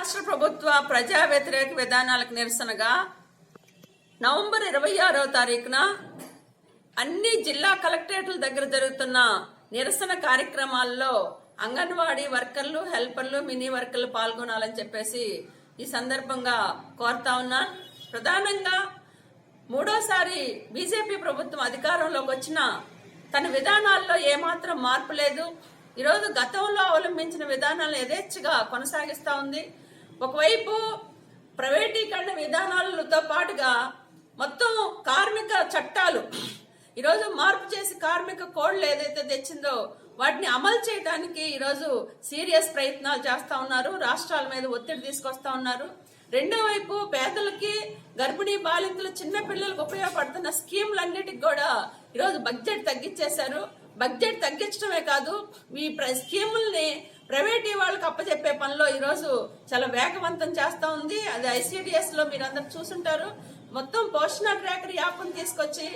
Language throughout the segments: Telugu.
రాష్ట్ర ప్రభుత్వ ప్రజా వ్యతిరేక విధానాలకు నిరసనగా నవంబర్ ఇరవై ఆరో తారీఖున అన్ని జిల్లా కలెక్టరేట్ల దగ్గర జరుగుతున్న నిరసన కార్యక్రమాల్లో అంగన్వాడీ వర్కర్లు హెల్పర్లు మినీ వర్కర్లు పాల్గొనాలని చెప్పేసి ఈ సందర్భంగా కోరుతా ఉన్నా. ప్రధానంగా మూడోసారి బీజేపీ ప్రభుత్వం అధికారంలోకి వచ్చిన తన విధానాల్లో ఏమాత్రం మార్పు లేదు. ఈరోజు గతంలో అవలంబించిన విధానాలను యథేచ్ఛగా కొనసాగిస్తూ ఉంది. ఒకవైపు ప్రైవేటీకరణ విధానాలతో పాటుగా మొత్తం కార్మిక చట్టాలు ఈరోజు మార్పు చేసి కార్మిక కోడ్లు ఏదైతే తెచ్చిందో వాటిని అమలు చేయడానికి ఈరోజు సీరియస్ ప్రయత్నాలు చేస్తూ ఉన్నారు రాష్ట్రాల మీద ఒత్తిడి తీసుకొస్తా ఉన్నారు. రెండో వైపు పేదలకి గర్భిణీ బాలింతలు చిన్న పిల్లలకు ఉపయోగపడుతున్న స్కీములన్నిటికి కూడా ఈరోజు బడ్జెట్ తగ్గించేశారు. బడ్జెట్ తగ్గించడమే కాదు ఈ స్కీముల్ని ప్రైవేట్ వాళ్ళకి అప్పచెప్పే పనిలో ఈరోజు చాలా వేగవంతం చేస్తూ ఉంది. అది ఐసిడిఎస్లో మీరు అందరు చూసుంటారు. మొత్తం పోషణ ట్రాకర్ యాప్ను తీసుకొచ్చి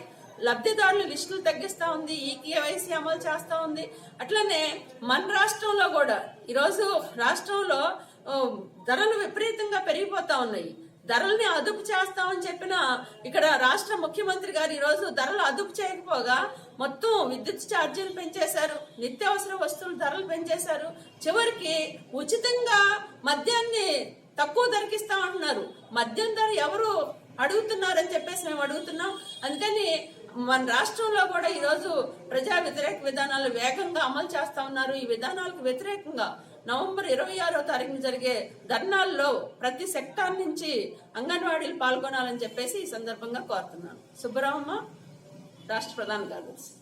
లబ్ధిదారులు లిస్టులు తగ్గిస్తూ ఉంది. ఈ కేవైసీ అమలు చేస్తూ ఉంది. అట్లనే మన రాష్ట్రంలో కూడా ఈరోజు రాష్ట్రంలో ధరలు విపరీతంగా పెరిగిపోతా ఉన్నాయి. ధరల్ని అదుపు చేస్తామని చెప్పిన ఇక్కడ రాష్ట్ర ముఖ్యమంత్రి గారు ఈరోజు ధరలు అదుపు చేయకపోగా మొత్తం విద్యుత్ ఛార్జీలు పెంచేశారు నిత్యావసర వస్తువులు ధరలు పెంచేశారు. చివరికి ఉచితంగా మద్యాన్ని తక్కువ ధరకిస్తామంటున్నారు మద్యం ధర ఎవరు అడుగుతున్నారని చెప్పేసి మేము అడుగుతున్నాం. అందుకని మన రాష్ట్రంలో కూడా ఈరోజు ప్రజా వ్యతిరేక విధానాలు వేగంగా అమలు చేస్తా ఉన్నారు. ఈ విధానాలకు వ్యతిరేకంగా నవంబర్ ఇరవై ఆరో తారీఖున జరిగే ధర్నాల్లో ప్రతి సెక్టార్ నుంచి అంగన్వాడీలు పాల్గొనాలని చెప్పేసి ఈ సందర్భంగా కోరుతున్నాను. సుబ్బరామమ్మ రాష్ట్ర ప్రధాన కార్యదర్శి.